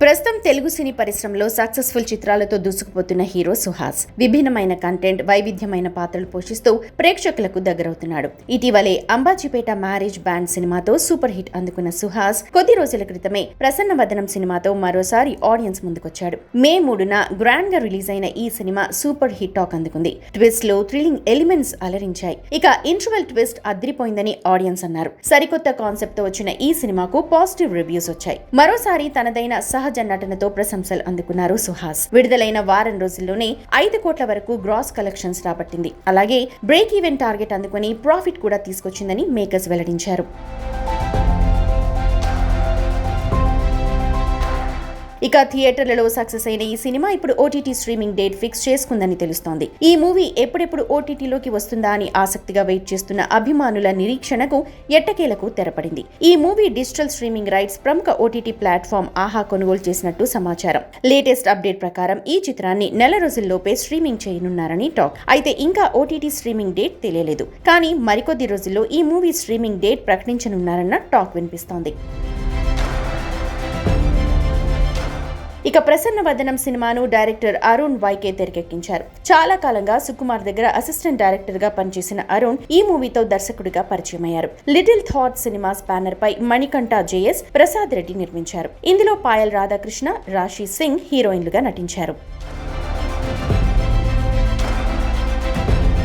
ప్రస్తుతం తెలుగు సినీ పరిశ్రమలో సక్సెస్ఫుల్ చిత్రాలతో దూసుకుపోతున్న హీరో సుహాస్. విభిన్నమైన కంటెంట్ వైవిధ్యమైన పాత్రలు పోషిస్తూ ప్రేక్షకులకు దగ్గరవుతున్నాడు. ఇటీవలే అంబాజీపేట మ్యారేజ్ బ్యాండ్ సినిమాతో సూపర్ హిట్ అందుకున్న సుహాస్ కొద్ది రోజుల క్రితమే ప్రసన్న వదనం సినిమాతో మరోసారి ఆడియన్స్ ముందుకొచ్చాడు. మే మూడున గ్రాండ్గా రిలీజ్ అయిన ఈ సినిమా సూపర్ హిట్ టాక్ అందుకుంది. ట్విస్ట్లో థ్రిల్లింగ్ ఎలిమెంట్స్ అలరించాయి. ఇక ఇంటర్వెల్ ట్విస్ట్ అదిరిపోయిందని ఆడియన్స్ అన్నారు. సరికొత్త కాన్సెప్ట్తో వచ్చిన ఈ సినిమాకు పాజిటివ్ రివ్యూస్ వచ్చాయి. మరోసారి తనదైన సహజ నటనతో ప్రశంసలు అందుకున్నారు సుహాస్. విడుదలైన వారం రోజుల్లోనే ఐదు కోట్ల వరకు గ్రాస్ కలెక్షన్స్ రాబట్టింది. అలాగే బ్రేక్ ఈవెన్ టార్గెట్ అందుకుని ప్రాఫిట్ కూడా తీసుకొచ్చిందని మేకర్స్ వెల్లడించారు. ఇక థియేటర్లలో సక్సెస్ అయిన ఈ సినిమా ఇప్పుడు ఓటీటీ స్ట్రీమింగ్ డేట్ ఫిక్స్ చేసుకుందని తెలుస్తోంది. ఈ మూవీ ఎప్పుడెప్పుడు ఓటీటీలోకి వస్తుందా అని ఆసక్తిగా వెయిట్ చేస్తున్న అభిమానుల నిరీక్షణకు ఎట్టకేలకు తెరపడింది. ఈ మూవీ డిజిటల్ స్ట్రీమింగ్ రైట్స్ ప్రముఖ ఓటీటీ ప్లాట్ఫామ్ ఆహా కొనుగోలు చేసినట్టు సమాచారం. లేటెస్ట్ అప్డేట్ ప్రకారం ఈ చిత్రాన్ని నెల రోజుల్లోపే స్ట్రీమింగ్ చేయనున్నారని టాక్. అయితే ఇంకా ఓటీటీ స్ట్రీమింగ్ డేట్ తెలియలేదు. కానీ మరికొద్ది రోజుల్లో ఈ మూవీ స్ట్రీమింగ్ డేట్ ప్రకటించనున్నారన్న టాక్ వినిపిస్తోంది. ఇక ప్రసన్న వదనం సినిమాను డైరెక్టర్ అరుణ్ వైకే తెరకెక్కించారు. చాలా కాలంగా సుకుమార్ దగ్గర అసిస్టెంట్ డైరెక్టర్గా పనిచేసిన అరుణ్ ఈ మూవీతో దర్శకుడిగా పరిచయమయ్యారు. లిటిల్ థాట్ సినిమాస్ బ్యానర్ పై మణికంఠ జేఎస్ ప్రసాద్ రెడ్డి నిర్మించారు. ఇందులో పాయల్ రాధాకృష్ణ రాశి సింగ్ హీరోయిన్లుగా నటించారు.